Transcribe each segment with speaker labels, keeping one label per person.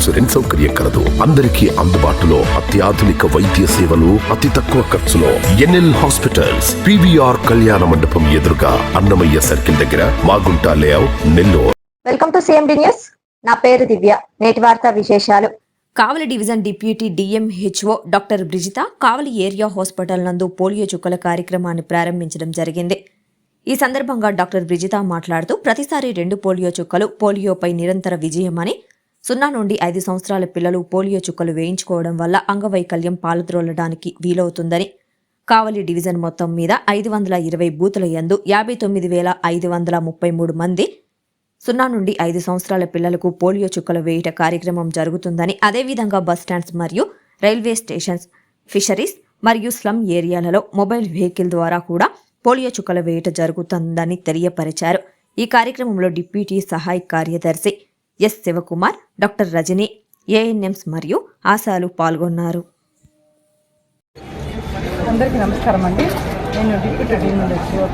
Speaker 1: Insurance సౌకర్యం కలదు. అందరికీ అందుబాటులో అత్యాధునిక వైద్య సేవలు అతి తక్కువ ఖర్చులో. ఎన్ఎల్ హాస్పిటల్స్ పివిఆర్ కళ్యాణ మండపం ఎదురుగా అన్నమయ్య సర్కిల్ దగ్గర Magunta layout Nellore.
Speaker 2: Welcome to CMD news. నా పేరు దివ్య. నేటి వార్తా విశేషాలు.
Speaker 3: Kavali division deputy DMHO doctor Brijitha Kavali area hospital నందు పోలియో చుక్కల కార్యక్రమాన్ని ప్రారంభించడం జరిగింది. ఈ సందర్భంగా డాక్టర్ బ్రిజిత మాట్లాడుతూ ప్రతిసారి రెండు పోలియో చుక్కలు పోలియోపై నిరంతర విజయమని సున్నా నుండి ఐదు సంవత్సరాల పిల్లలు పోలియో చుక్కలు వేయించుకోవడం వల్ల అంగవైకల్యం పాలుద్రోలడానికి వీలవుతుందని కావలి డివిజన్ మొత్తం మీద ఐదు వందల ఇరవై బూతుల యందు యాభై తొమ్మిది వేల ఐదు వందల ముప్పై మూడు మంది సున్నా నుండి ఐదు సంవత్సరాల పిల్లలకు పోలియో చుక్కలు వేయుట కార్యక్రమం జరుగుతుందని అదేవిధంగా బస్ స్టాండ్స్ మరియు రైల్వే స్టేషన్స్ ఫిషరీస్ మరియు స్లమ్ ఏరియాలలో మొబైల్ వెహికల్ ద్వారా కూడా పోలియో చుక్కలు వేయుట జరుగుతుందని తెలియపరిచారు. ఈ కార్యక్రమంలో డిప్యూటీ సహాయ కార్యదర్శి S Sivakumar doctor Rajani ANMs మరియు ఆశాలు పాల్గొన్నారు.
Speaker 4: అందరికీ నమస్కారం అండి. నేను డిప్యూటీ డీన్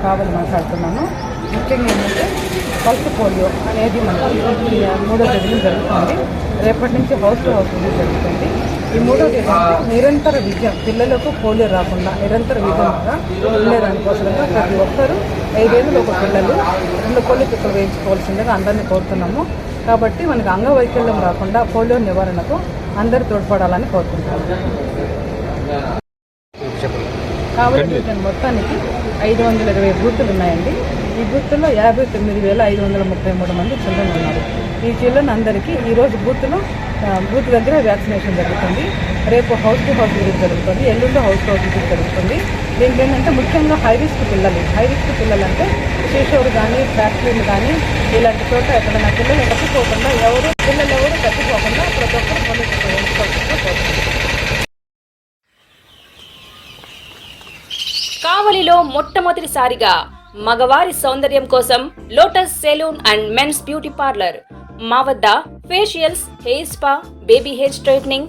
Speaker 4: కావాలి మాట్లాడుతున్నాను. ముఖ్యంగా ఏంటంటే పల్స్ పోలియో అనేది మనకి మూడో తేదీన జరుగుతుంది. రేపటి నుంచి హౌస్ టు హౌస్ విజిట్ జరుగుతుంది. ఈ మూడో తేదీ నిరంతర విద్య పిల్లలకు పోలియో రాకుండా నిరంతర విధంగా ఉండేదానికోసంగా ప్రతి ఒక్కరూ ఐదేళ్ళు ఒక పిల్లలు రెండు కోళ్ళు చుక్కలు వేయించుకోవాల్సిందిగా అందరినీ కోరుతున్నాము. కాబట్టి మనకి అంగవైకల్యం రాకుండా పోలియో నివారణకు అందరూ తోడ్పడాలని కోరుకుంటున్నాము కావలి డివిజన్ మొత్తానికి ఐదు వందల ఇరవై బూతులు ఉన్నాయండి. ఈ బూత్లో యాభై తొమ్మిది వేల ఐదు వందల ముప్పై మూడు మంది చిల్డ్రన్ ఉన్నారు. ఈ చిల్డ్రన్ అందరికీ ఈరోజు బూత్లో బూత్ దగ్గర వ్యాక్సినేషన్ జరుగుతుంది. రేపు హౌస్ టు హౌస్ విజిట్ జరుగుతుంది. ఎల్లుండి హౌస్ టు హౌస్ విజిట్ జరుగుతుంది. దీనికి ఏంటంటే ముఖ్యంగా హై రిస్క్ పిల్లలు. హై రిస్క్ పిల్లలు అంటే శిశువులు కానీ ఫ్యాక్టరీలు కానీ ఇలాంటి చోట ఎక్కడైనా పిల్లలు తప్పిపోకుండా ఎవరు పిల్లలు ఎవరు తప్పిపోకుండా ప్రతి ఒక్కరు
Speaker 5: కావలిలో మొట్టమొదటిసారిగా మగవారి సౌందర్యం కోసం lotus salon and men's beauty parlour. మా వద్ద facials hair spa baby hair straightening